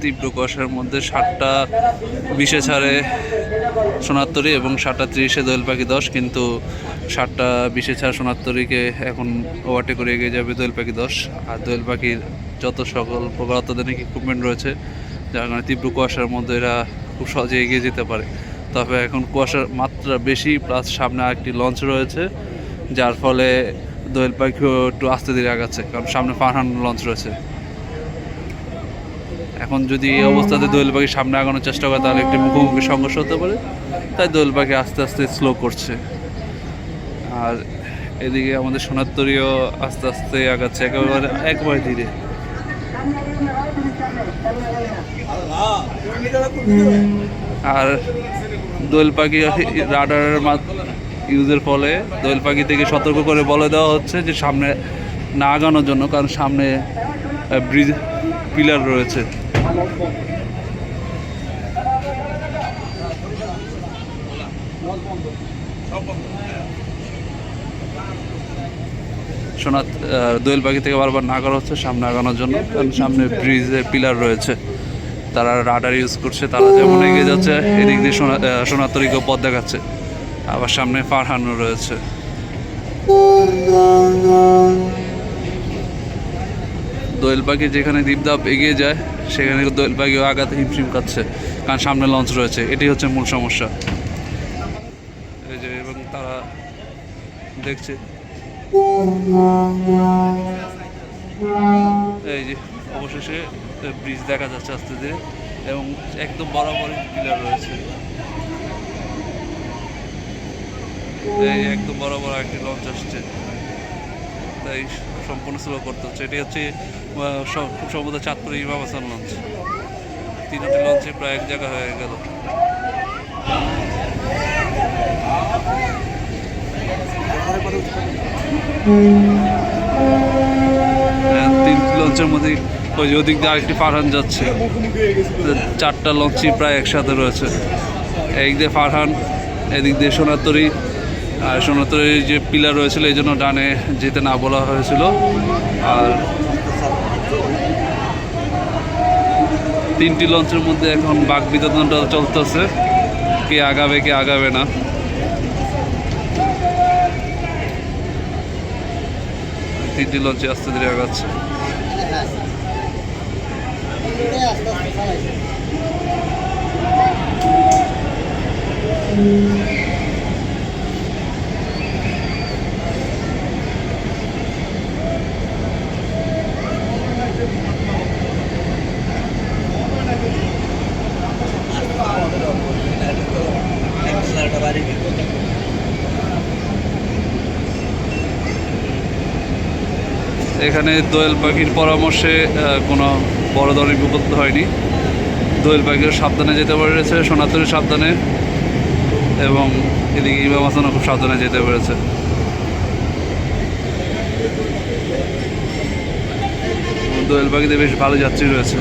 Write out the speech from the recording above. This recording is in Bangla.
তীব্র কুয়াশার মধ্যে সাতটা বিশে ছাড়ে সোনাত্তরী এবং সাতটা ত্রিশে দোয়েল পাখি দশ, কিন্তু সাতটা বিশে ছাড় সোনাত্তরীকে এখন ওভারটেক করে এগিয়ে যাবে দোয়েল পাখি দশ। আর দোয়েল পাখির যত সকল প্রকার অত্যাধুনিক ইকুইপমেন্ট রয়েছে, যার কারণে তীব্র কুয়াশার মধ্যে এরা খুব সহজে এগিয়ে যেতে পারে। তবে এখন কুয়াশার মাত্রা বেশি প্লাস সামনে আরেকটি লঞ্চ রয়েছে, যার ফলে দোয়েল পাখিও একটু আস্তে ধীরে আগাচ্ছে, কারণ সামনে ফারহান লঞ্চ রয়েছে। এখন যদি এই অবস্থাতে দোয়েল পাখি সামনে আগানোর চেষ্টা করে, তাহলে একটি মুখোমুখি সংঘর্ষ হতে পারে। তাই দোয়েল পাখি আস্তে আস্তে স্লো করছে। আর এদিকে আমাদের সোনাত্তরীও আস্তে আস্তে আগাচ্ছে, একেবারে একবারে ধীরে। আর দোয়েল পাখি রাডারের ইউজের ফলে দোয়েল পাখি থেকে সতর্ক করে বলে দেওয়া হচ্ছে যে সামনে না আগানোর জন্য কারণ সামনে ব্রিজ পিলার রয়েছে। সোনা দোয়েল পাখি থেকে বারবার না করা হচ্ছে সামনে আগানোর জন্য কারণ সামনে ব্রিজের পিলার রয়েছে। তারা রাডার ইউজ করছে তারা যেমন এগিয়ে যাচ্ছে এদিক দিয়ে সোনা আহ, সোনাতরিকেও পথ দেখাচ্ছে। আবার সামনে ফারহানও রয়েছে। দোয়েল পাখি যেখানে দীপদাপ এগিয়ে যায়, সেখানে দোয়েল পাখিও আগাতে হিমশিম খাচ্ছে, কারণ সামনে লঞ্চ রয়েছে। এটি হচ্ছে মূল সমস্যা। এই যে, এবং তারা দেখছে। এই যে, অবশেষে ব্রিজ দেখা যাচ্ছে আস্তে ধীরে, এবং একদম বরাবর পিলার রয়েছে। এই একদম বরাবর একটি লঞ্চ আসছে। তাই সম্পূর্ণ স্লো করতে হচ্ছে। এটি হচ্ছে খুব সম্ভবত চাঁদপুর ইমাম হাসান লঞ্চ তিনটি লঞ্চে প্রায় এক জায়গা হয়ে গেল। হ্যাঁ, তিনটি লঞ্চের মধ্যে ওই যে ওদিক দিয়ে আরেকটি ফারহান যাচ্ছে। চারটা লঞ্চই প্রায় একসাথে রয়েছে। এক দিয়ে ফারহান এদিক দিয়ে সোনাতরি আর সোনাতরির যে পিলার রয়েছিল, এই জন্য ডানে যেতে না বলা হয়েছিল। আর তিনটি লঞ্চের মধ্যে এখন বাঘ বিতরণটা চলতেছে। কে আগাবে কে আগাবে না। তিনটি লঞ্চে আস্তে ধীরে আগাচ্ছে। এখানে দোয়েল পাখির পরামর্শে কোনো বড় ধরনের বিপদ হয়নি। দোয়েল পাখিও সাবধানে যেতে পেরেছে, সোনাতরি সাবধানে, এবং এদিকে ইমাম হাসানও খুব সাবধানে যেতে পেরেছে। দোয়েল পাখিতে বেশ ভালো যাত্রী রয়েছে।